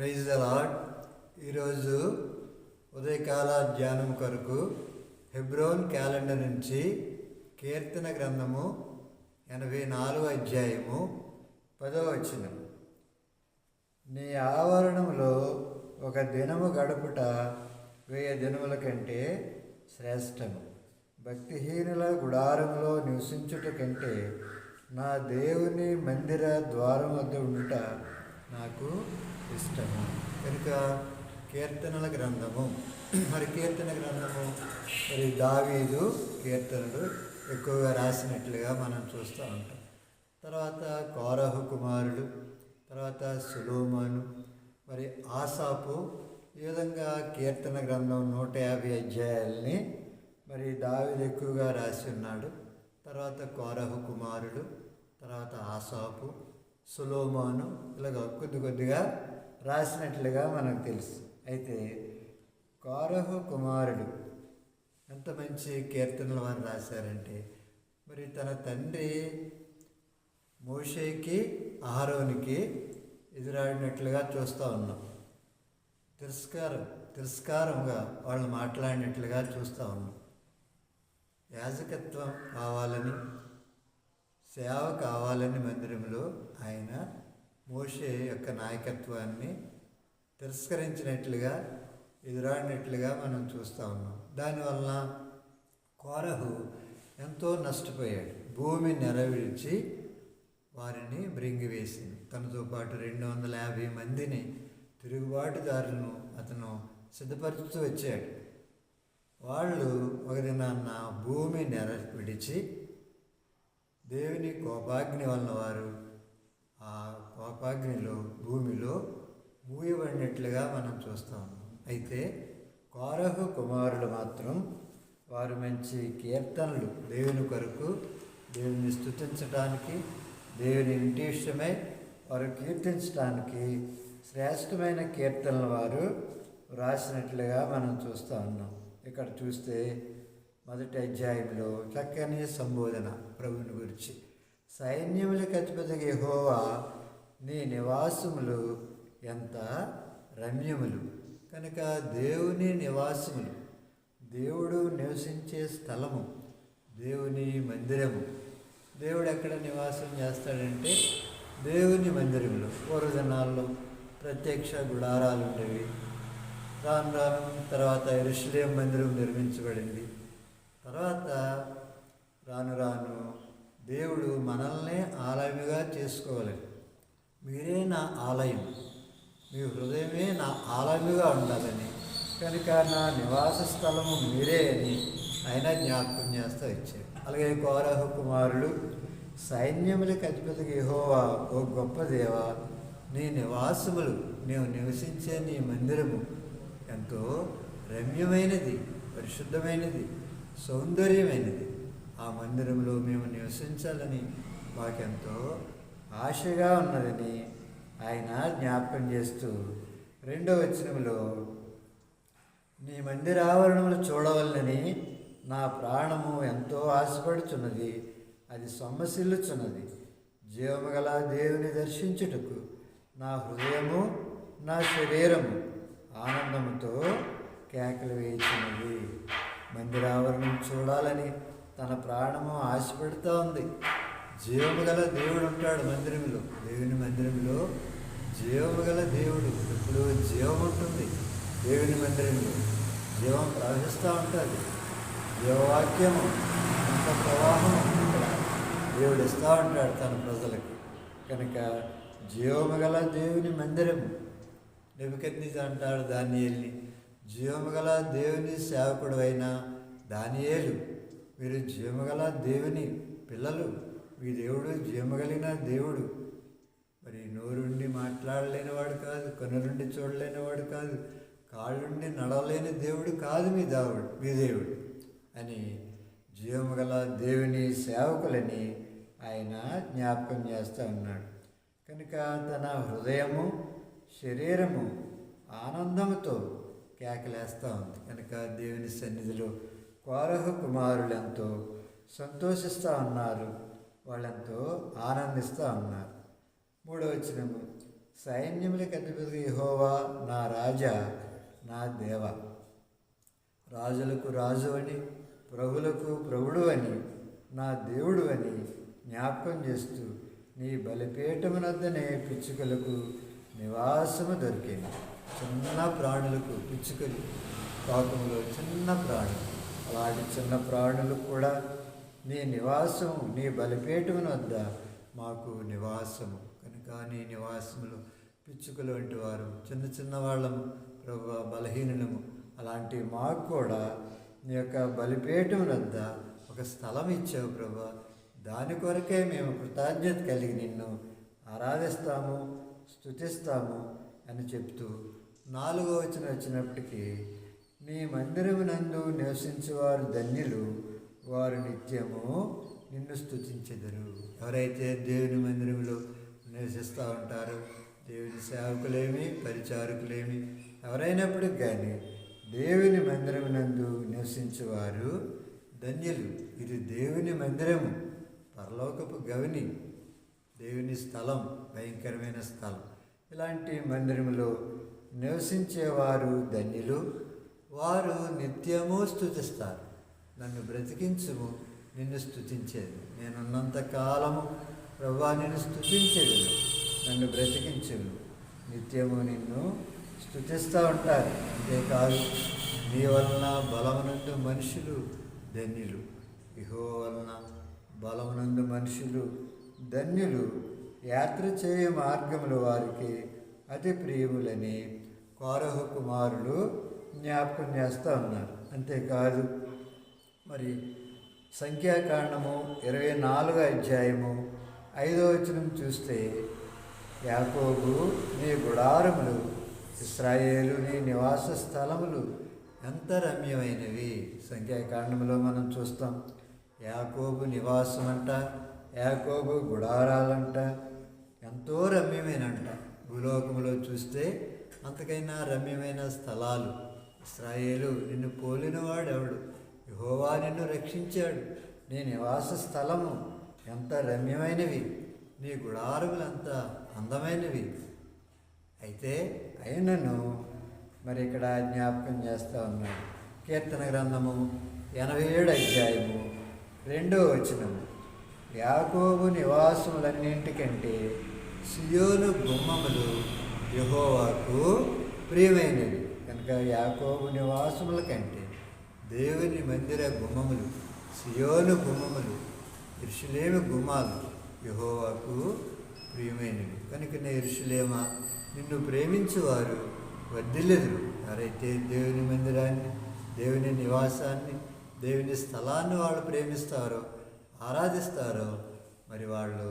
Praise అలాడ్ ఈరోజు ఉదయకాల ధ్యానం కొరకు హెబ్రోన్ క్యాలెండర్ నుంచి కీర్తన గ్రంథము ఎనభై నాలుగు అధ్యాయము పదో వచనం. నీ ఆవరణంలో ఒక దినము గడుపుట వెయ్యి దినముల కంటే శ్రేష్టము. భక్తిహీనుల గుడారంలో నివసించుట కంటే నా దేవుని మందిర ద్వారం వద్ద ఉండుట నాకు ఇష్టము. కనుక కీర్తనల గ్రంథము. మరి కీర్తన గ్రంథము మరి దావీదు కీర్తనలు ఎక్కువగా రాసినట్లుగా మనం చూస్తూ ఉంటాం. తర్వాత కోరహు కుమారుడు తర్వాత సులోమాను మరి ఆసాపు ఈ విధంగా కీర్తన గ్రంథం నూట యాభై అధ్యాయాల్ని మరి దావిది ఎక్కువగా రాసి ఉన్నాడు. తర్వాత కోరహు కుమారుడు తర్వాత ఆసాపు సులోమాను ఇలాగ కొద్ది కొద్దిగా రాసినట్లుగా మనకు తెలుసు. అయితే కారహు కుమారుడు ఎంత మంచి కీర్తనలు వారు రాశారంటే మరి తన తండ్రి మోషేకి ఆహారోనికి ఎదురాడినట్లుగా చూస్తూ ఉన్నాం. తిరస్కారం తిరస్కారంగా వాళ్ళు మాట్లాడినట్లుగా చూస్తూ ఉన్నాం. యాజకత్వం కావాలని సేవ కావాలని మందిరంలో ఆయన మోషే యొక్క నాయకత్వాన్ని తిరస్కరించినట్లుగా ఎదురాడినట్లుగా మనం చూస్తూ ఉన్నాం. దానివల్ల కోరహు ఎంతో నష్టపోయాడు. భూమి నెరవేర్చి వారిని బ్రింగివేసింది తనతో పాటు రెండు వందల యాభై మందిని తిరుగుబాటుదారులను అతను సిద్ధపరుస్తూ వచ్చాడు. వాళ్ళు ఒక దినాన్న భూమి నెర విడిచి దేవుని కోపాగ్ని వలన వారు ఆ కోపాగ్నిలో భూమిలో మూయబడినట్లుగా మనం చూస్తాం. అయితే కోరహు కుమారులు మాత్రం వారు మంచి కీర్తనలు దేవుని కొరకు దేవుని స్థుతించడానికి దేవుని ఇంటి వారు కీర్తించడానికి శ్రేష్టమైన కీర్తనలు వారు వ్రాసినట్లుగా మనం చూస్తూ ఉన్నాం. ఇక్కడ చూస్తే మొదటి అధ్యాయంలో చక్కని సంబోధన ప్రభుని గురించి. సైన్యములకు అతిపెదగ యహోవా నీ నివాసములు ఎంత? రమ్యములు. కనుక దేవుని నివాసములు దేవుడు నివసించే స్థలము దేవుని మందిరము. దేవుడు ఎక్కడ నివాసం చేస్తాడంటే దేవుని మందిరంలో. పూర్వజనాల్లో ప్రత్యక్ష గుడారాలు ఉండేవి. రాను రాను తర్వాత ఇరుషులేం మందిరం నిర్మించబడింది. తర్వాత రాను రాను దేవుడు మనల్నే ఆలయముగా చేసుకోవాలని మీరే నా ఆలయం. మీ హృదయమే నా ఆలయముగా ఉండాలని. కనుక నా నివాస స్థలము మీరే అని ఆయన జ్ఞాపకం చేస్తూ ఇచ్చారు అలాగే కోరహ కుమారుడు సైన్యములకు అధిపతికి యెహోవా ఓ గొప్ప దేవ నీ నివాసములు నీవు నివసించే నీ మందిరము ఎంతో రమ్యమైనది పరిశుద్ధమైనది సౌందర్యమైనది. ఆ మందిరంలో మేము నివసించాలని మాకెంతో ఆశగా ఉన్నదని ఆయన జ్ఞాపకం చేస్తూ రెండో వచనంలో నీ మందిరావరణములు చూడవలనని నా ప్రాణము ఎంతో ఆశపడుచున్నది. అది సొమ్మసిల్లుచున్నది. జీవము గల దేవుని దర్శించుటకు నా హృదయము నా శరీరము ఆనందముతో కేకలు వేయించినది మందిరావరణం చూడాలని తన ప్రాణము ఆశపెడుతూ ఉంది. జీవము గల దేవుడు ఉంటాడు మందిరంలో దేవుని మందిరంలో జీవము గల దేవుడు. ఇప్పుడు జీవం ఉంటుంది దేవుని మందిరంలో జీవం ప్రవహిస్తూ ఉంటుంది. జీవవాక్యము అంత ప్రవాహం దేవుడు ఇస్తూ ఉంటాడు తన ప్రజలకి. కనుక జీవము గల దేవుని మందిరము నెబుకద్నీజ అంటాడు దానియేల్ని. జీవము గల దేవుని సేవకుడు అయిన దానియేలు మీరు జీవగల దేవుని పిల్లలు. మీ దేవుడు జీవగలిగిన దేవుడు. మరి నోరుండి మాట్లాడలేనివాడు కాదు కనులుండి చూడలేనివాడు కాదు కాళ్ళుండి నడవలేని దేవుడు కాదు మీ దేవుడు మీ దేవుడు అని జీవము దేవుని సేవకులని ఆయన జ్ఞాపకం చేస్తూ ఉన్నాడు. కనుక తన హృదయము శరీరము ఆనందముతో కేకలేస్తూ ఉంది. కనుక దేవుని సన్నిధిలో కోరహ కుమారులు ఎంతో సంతోషిస్తూ ఉన్నారు వాళ్ళెంతో ఆనందిస్తూ ఉన్నారు మూడో వచనము. సైన్యములకు అధిపతి యెహోవా నా రాజా నా దేవ. రాజులకు రాజు అని ప్రభులకు ప్రభుడు అని నా దేవుడు అని జ్ఞాపకం చేస్తూ నీ బలిపీఠమునద్దనే పిచ్చుకలకు నివాసము దొరికింది చిన్న ప్రాణులకు పిచ్చుకలు. పాపంలో చిన్న ప్రాణులు అలాంటి చిన్న ప్రాణులు కూడా నీ నివాసం నీ బలిపేటమున వద్ద మాకు నివాసము. కనుక నీ నివాసములు పిచ్చుకలు వంటి వారు చిన్న చిన్న వాళ్ళము ప్రభు బలహీనులము అలాంటి మాకు కూడా నీ యొక్క బలిపేటమున వద్ద ఒక స్థలం ఇచ్చావు ప్రభా దాని కొరకే మేము కృతజ్ఞత కలిగి నిన్ను ఆరాధిస్తాము స్థుతిస్తాము అని చెప్తూ నాలుగో వచ్చిన వచ్చినప్పటికీ నీ మందిరమునందు నివసించేవారు ధన్యులు వారు నిత్యము నిన్ను స్థుతించెదరు ఎవరైతే దేవుని మందిరంలో నివసిస్తూ ఉంటారో దేవుని సేవకులేమి పరిచారకులేమి ఎవరైనప్పటికి కానీ దేవుని మందిరమునందు నివసించేవారు ధన్యులు. ఇది దేవుని మందిరము పరలోకపు గవిని దేవుని స్థలం భయంకరమైన స్థలం. ఇలాంటి మందిరములో నివసించేవారు ధన్యులు. వారు నిత్యము స్థుతిస్తారు నన్ను బ్రతికించుము నిన్ను స్థుతించేది నేనున్నంత కాలము ప్రభా నిన్ను స్థుతించేది నన్ను బ్రతికించును నిత్యము నిన్ను స్థుతిస్తూ ఉంటారు. అంతేకాదు నీ వలన బలమునందు మనుషులు ధన్యులు. ఇహో వలన బలమునందు మనుషులు ధన్యులు. యాత్ర చేయ మార్గములు వారికి అతి ప్రియములని కోరహ కుమారులు జ్ఞాపకం చేస్తూ ఉన్నారు. అంతేకాదు మరి సంఖ్యాకాండము ఇరవై నాలుగో అధ్యాయము ఐదో వచనం చూస్తే యాకోబు నీ గుడారములు ఇస్రాయేలు నీ నివాస స్థలములు ఎంత రమ్యమైనవి? సంఖ్యాకాండంలో మనం చూస్తాం. యాకోబు నివాసం అంట యాకోబు గుడారాలంట ఎంతో రమ్యమైనంట. భూలోకములో చూస్తే అంతకైనా రమ్యమైన స్థలాలు. ఇస్రాయేలు నిన్ను పోలినవాడెవడు యహోవా నిన్ను రక్షించాడు. నీ నివాస స్థలము ఎంత రమ్యమైనవి? నీ గుడారములు అందమైనవి. అయితే అయినను మరి ఇక్కడ జ్ఞాపకం చేస్తూ ఉన్నాడు కీర్తన గ్రంథము ఎనభై ఏడు అధ్యాయము రెండో వచనము. యాకోబు నివాసములన్నింటికంటే సియోను గుమ్మములు యహోవాకు ప్రియమైనవి. ఇంకా యాకోబు నివాసముల కంటే దేవుని మందిర గుమ్మములు సియోను గుమ్మములు ఇరుషులేమి గుమ్మాలు యహోవాకు ప్రియమైనవి. కనుకనే ఇరుషులేమ నిన్ను ప్రేమించేవారు వర్ధిల్లెదురు. ఎవరైతే దేవుని మందిరాన్ని దేవుని నివాసాన్ని దేవుని స్థలాన్ని వాళ్ళు ప్రేమిస్తారో ఆరాధిస్తారో మరి వాళ్ళు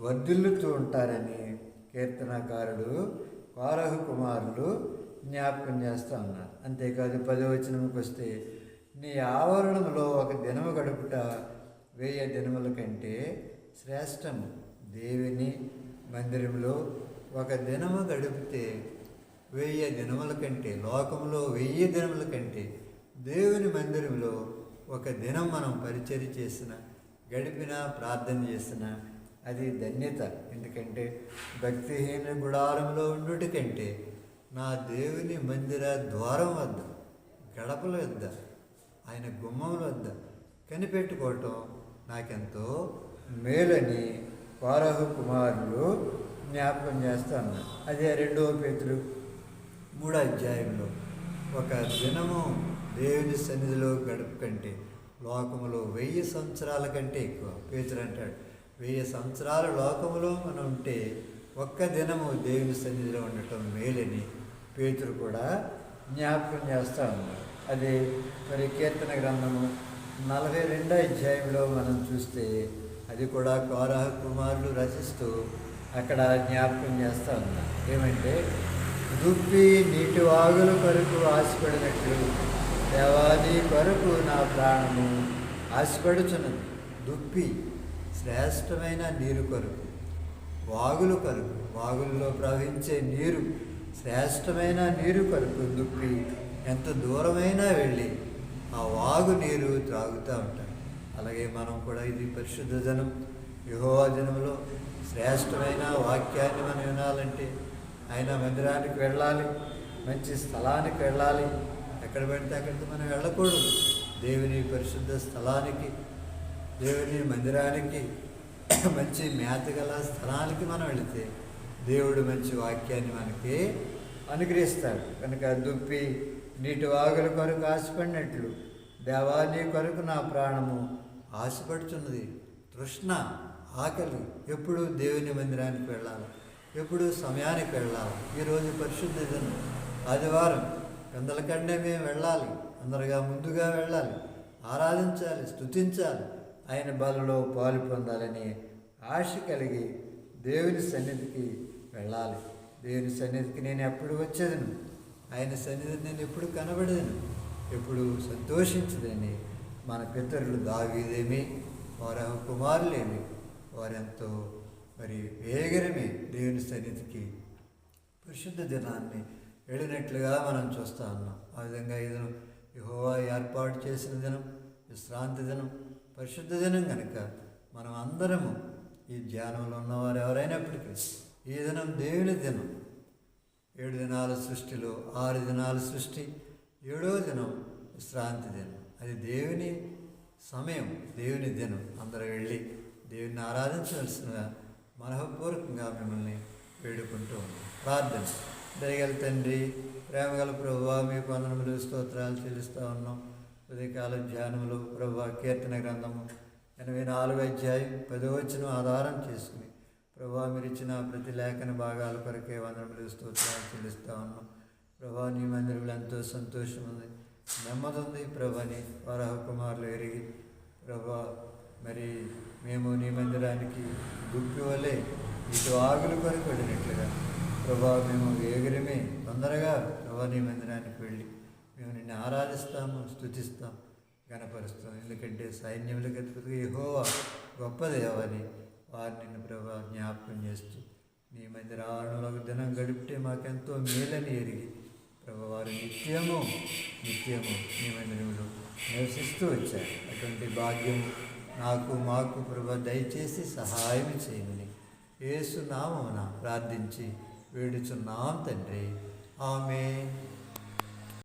వర్ధిల్లుతూ ఉంటారని కీర్తనకారుడు వారహ కుమారులు జ్ఞాపకం చేస్తూ ఉన్నారు. అంతేకాదు పదవచనంకి వస్తే నీ ఆవరణంలో ఒక దినము గడుపుట వెయ్యి దినముల కంటే శ్రేష్టము. దేవుని మందిరంలో ఒక దినము గడిపితే వెయ్యి దినముల కంటే లోకంలో వెయ్యి దినముల కంటే దేవుని మందిరంలో ఒక దినం మనం పరిచయం చేసిన గడిపిన ప్రార్థన చేసిన అది ధన్యత. ఎందుకంటే భక్తిహీన గుడారంలో ఉండుట కంటే నా దేవుని మందిర ద్వారం వద్ద గడపల వద్ద ఆయన గుమ్మముల వద్ద కనిపెట్టుకోవటం నాకెంతో మేలని వారహు కుమారులు జ్ఞాపకం చేస్తాను అదే రెండవ పేతులు మూడో అధ్యాయంలో ఒక దినము దేవుని సన్నిధిలో గడుపు కంటే లోకములో వెయ్యి సంవత్సరాల కంటే ఎక్కువ. పేతులు అంటాడు. వెయ్యి సంవత్సరాల లోకములో మనం ఉంటే ఒక్క దినము దేవుని సన్నిధిలో ఉండటం మేలని పేతురు కూడా జ్ఞాపకం చేస్తూ ఉన్నారు. అదే మరి కీర్తన గ్రంథము నలభై రెండో అధ్యాయంలో మనం చూస్తే అది కూడా కోరహ కుమారులు రచిస్తూ అక్కడ జ్ఞాపకం చేస్తూ ఉన్నారు. ఏమంటే దుప్పి నీటి వాగుల కొరకు ఆశపడినట్లు దేవాది కొరకు నా ప్రాణము ఆశపడుచున్నది. దుప్పి శ్రేష్టమైన నీరు కొరకు వాగులు కొరకు వాగుల్లో ప్రవహించే నీరు శ్రేష్టమైన నీరు కొరకు దుప్పి ఎంత దూరమైనా వెళ్ళి ఆ వాగు నీరు త్రాగుతూ ఉంటాడు అలాగే మనం కూడా ఇది పరిశుద్ధ జనం యుహోవాజనంలో శ్రేష్టమైన వాక్యాన్ని మనం వినాలంటే ఆయన మందిరానికి వెళ్ళాలి మంచి స్థలానికి వెళ్ళాలి. ఎక్కడ పెడితే అక్కడికి మనం వెళ్ళకూడదు. దేవుని పరిశుద్ధ స్థలానికి దేవుని మందిరానికి మంచి మేత గల స్థలానికి మనం వెళితే దేవుడు మంచి వాక్యాన్ని మనకి అనుగ్రహిస్తాడు. కనుక దుప్పి నీటి వాగుల కొరకు ఆశపడినట్లు దేవాని కొరకు నా ప్రాణము ఆశపడుచున్నది. తృష్ణ ఆకలి ఎప్పుడు దేవుని మందిరానికి వెళ్ళాలి. ఎప్పుడు సమయానికి వెళ్ళాలి. ఈరోజు పరిశుద్ధ దినం ఆదివారం కందల కంటే మేము వెళ్ళాలి. అందరుగా ముందుగా వెళ్ళాలి. ఆరాధించాలి స్తుతించాలి. ఆయన బలలో పాలు పొందాలని ఆశ కలిగి దేవుని సన్నిధికి వెళ్ళాలి. దేవుని సన్నిధికి నేను ఎప్పుడు వచ్చేదను? ఆయన సన్నిధిని నేను ఎప్పుడు కనబడేదను? ఎప్పుడు సంతోషించదని మన పితరులు దావీదేమి వారి కుమారులేమి? వారెంతో మరి వేగరమే దేవుని సన్నిధికి పరిశుద్ధ దినాన్ని వెళ్ళినట్లుగా మనం చూస్తూ ఉన్నాం. ఆ విధంగా ఇది యహోవా ఏర్పాటు చేసిన దినం విశ్రాంతి దినం పరిశుద్ధ దినం కనుక మనం అందరము ఈ ధ్యానంలో ఉన్నవారు ఎవరైనప్పటికీ ఈ దినం దేవుని దినం. ఏడు దినాల సృష్టిలో ఆరు దినాల సృష్టి ఏడో దినం విశ్రాంతి దినం. అది దేవుని సమయం దేవుని దినం. అందరూ వెళ్ళి దేవుని ఆరాధించవలసిన మనఃపూర్వకంగా మిమ్మల్ని వేడుకుంటూ ఉన్నాం. ప్రార్థన. దయగల తండ్రి ప్రేమగల ప్రభు మీకు వందనములు స్తోత్రాలు చెల్లిస్తూ ఉన్నాం. ఉదయకాలం ధ్యానములు ప్రభు కీర్తన గ్రంథము ఎనభై నాలుగు అధ్యాయం పదో ఆధారం చేసుకుని. ప్రభా మీరు ఇచ్చిన ప్రతి లేఖన భాగాల కొరకే వందనములు స్తోత్రాలు చెల్లిస్తూ ఉన్నాం. ప్రభా నీ మందిరంలో ఎంతో సంతోషం ఉంది నెమ్మది ఉంది. ప్రభని వరహ కుమారులు ఎరిగి ప్రభా మరి మేము నీ మందిరానికి గుప్పి వలె ఇటు ఆగులు కొరకు వెళ్ళినట్లుగా ప్రభా మేము ఎగిరిమే తొందరగా ప్రభా నీ మందిరానికి వెళ్ళి ఆయన్ని ఆరాధిస్తాము స్థుతిస్తాం గణపరుస్తాం ఎందుకంటే సైన్యములకు అధిపతిగా ఏహో గొప్ప దేవని వారిని నిన్ను ప్రభా జ్ఞాపకం చేస్తూ నీ మందిరాలలో ఒక దినం గడిపితే మాకెంతో మేలని ఎరిగి ప్రభు వారు నిత్యము నిత్యము నీ మందిరంలో నివసిస్తూ వచ్చారు. అటువంటి భాగ్యం నాకు మాకు ప్రభు దయచేసి సహాయం చేయమని ఏసునామమున ప్రార్థించి వేడుచున్నాం తండ్రి. ఆమె